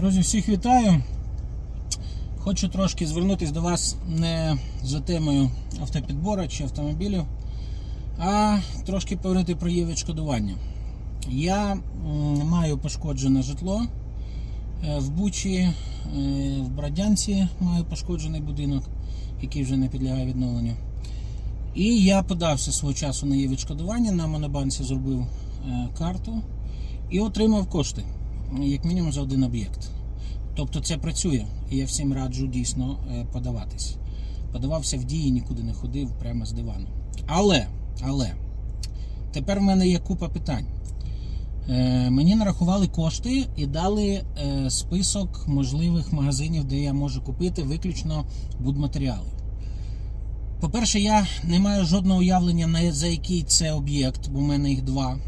Друзі, всіх вітаю. Хочу трошки звернутися до вас не за темою автопідбору чи автомобілів, а трошки поговорити про її відшкодування. Я маю пошкоджене житло е, в Бучі, е, в Бродянці маю пошкоджений будинок, який вже не підлягає відновленню. І я подався свого часу на її відшкодування, на Монобанці зробив е, карту і отримав кошти, як мінімум за один об'єкт. Тобто це працює, і я всім раджу дійсно е, подаватись. Подавався в дії, нікуди не ходив прямо з дивану. Але, але, тепер в мене є купа питань. Е, мені нарахували кошти і дали е, список можливих магазинів, де я можу купити виключно будматеріали. По-перше, я не маю жодного уявлення, на- за який це об'єкт, бо в мене їх два.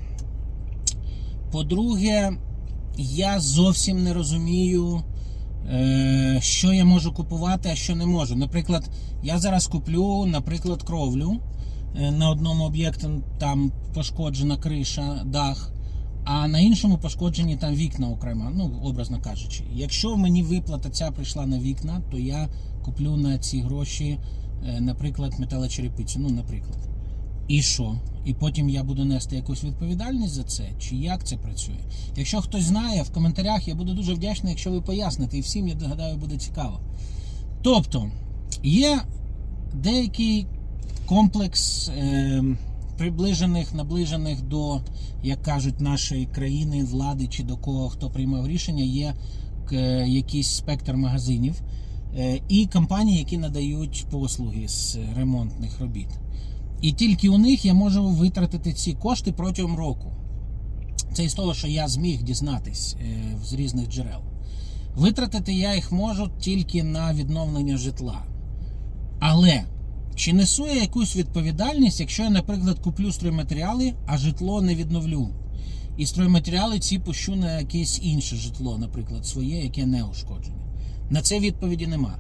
По-друге, я зовсім не розумію, е, що я можу купувати, а що не можу. Наприклад, я зараз куплю, наприклад, кровлю. Е, На одному об'єкті там пошкоджена криша, дах, а на іншому пошкоджені там вікна окремо, ну, образно кажучи. Якщо мені виплата ця прийшла на вікна, то я куплю на ці гроші, е, наприклад, металочерепицю. Ну, наприклад. І що? І потім я буду нести якусь відповідальність за це, чи як це працює? Якщо хтось знає, в коментарях я буду дуже вдячний, якщо ви поясните, і всім, я гадаю, буде цікаво. Тобто, є деякий комплекс е, приближених, наближених до, як кажуть, нашої країни, влади чи до кого хто приймав рішення, є е, якийсь спектр магазинів е, і компанії, які надають послуги з ремонтних робіт. І тільки у них я можу витратити ці кошти протягом року. Це із того, що я зміг дізнатись е, з різних джерел. Витратити я їх можу тільки на відновлення житла. Але чи несу я якусь відповідальність, якщо я, наприклад, куплю стройматеріали, а житло не відновлю? І стройматеріали ці пущу на якесь інше житло, наприклад, своє, яке не ушкоджене. На це відповіді нема.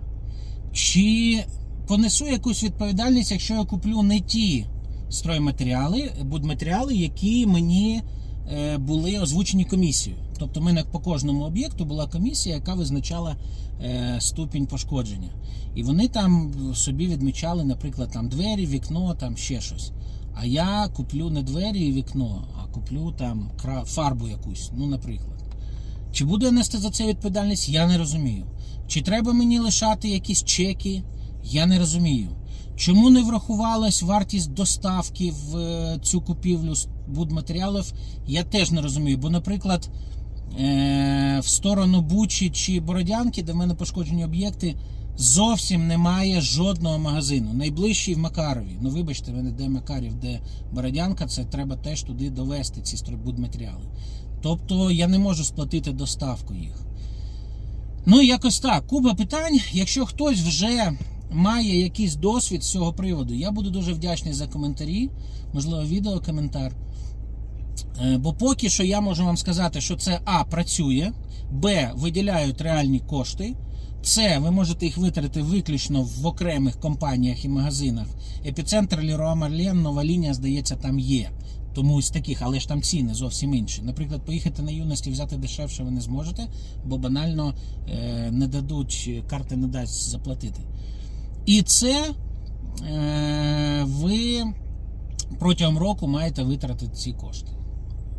Чи понесу якусь відповідальність, якщо я куплю не ті стройматеріали, будматеріали, які мені е, були озвучені комісією. Тобто, в мене по кожному об'єкту була комісія, яка визначала е, ступінь пошкодження. І вони там собі відмічали, наприклад, там двері, вікно, там ще щось. А я куплю не двері і вікно, а куплю там фарбу якусь, ну, наприклад. Чи буду я нести за це відповідальність, я не розумію. Чи треба мені лишати якісь чеки, я не розумію. Чому не врахувалась вартість доставки в е, цю купівлю будматеріалів, я теж не розумію. Бо, наприклад, е, в сторону Бучі чи Бородянки, де в мене пошкоджені об'єкти, зовсім немає жодного магазину. Найближчий в Макарові. Ну, вибачте, мене де Макарів, де Бородянка, це треба теж туди довести ці будматеріали. Тобто я не можу сплатити доставку їх. Ну, якось так. Куба питань. Якщо хтось вже має якийсь досвід з цього приводу, я буду дуже вдячний за коментарі, можливо, відео, коментар. Е, Бо поки що я можу вам сказати, що це А працює, Б виділяють реальні кошти. Це ви можете їх витратити виключно в окремих компаніях і магазинах. Епіцентр, Леруа Марлен, нова лінія, здається, там є. Тому з таких, але ж там ціни зовсім інші. Наприклад, поїхати на юності взяти дешевше ви не зможете, бо банально е, не дадуть, карти не дасть заплатити. І це е, ви протягом року маєте витратити ці кошти.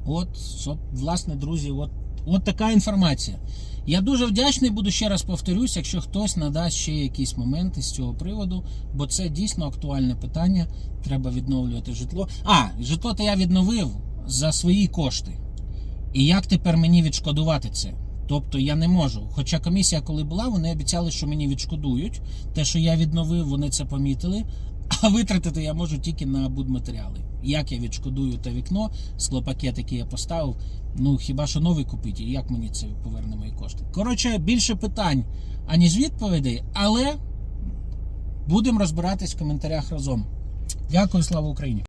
От, власне, друзі, от, от така інформація. Я дуже вдячний, буду ще раз повторюсь, якщо хтось надасть ще якісь моменти з цього приводу, бо це дійсно актуальне питання. Треба відновлювати житло. А, житло то я відновив за свої кошти. І як тепер мені відшкодувати це? Тобто я не можу. Хоча комісія, коли була, вони обіцяли, що мені відшкодують. Те, що я відновив, вони це помітили. А витратити я можу тільки на будматеріали. Як я відшкодую те вікно, склопакет, який я поставив, ну хіба що новий купити, і як мені це поверне мої кошти? Коротше, більше питань, аніж відповідей, але будемо розбиратись в коментарях разом. Дякую, слава Україні!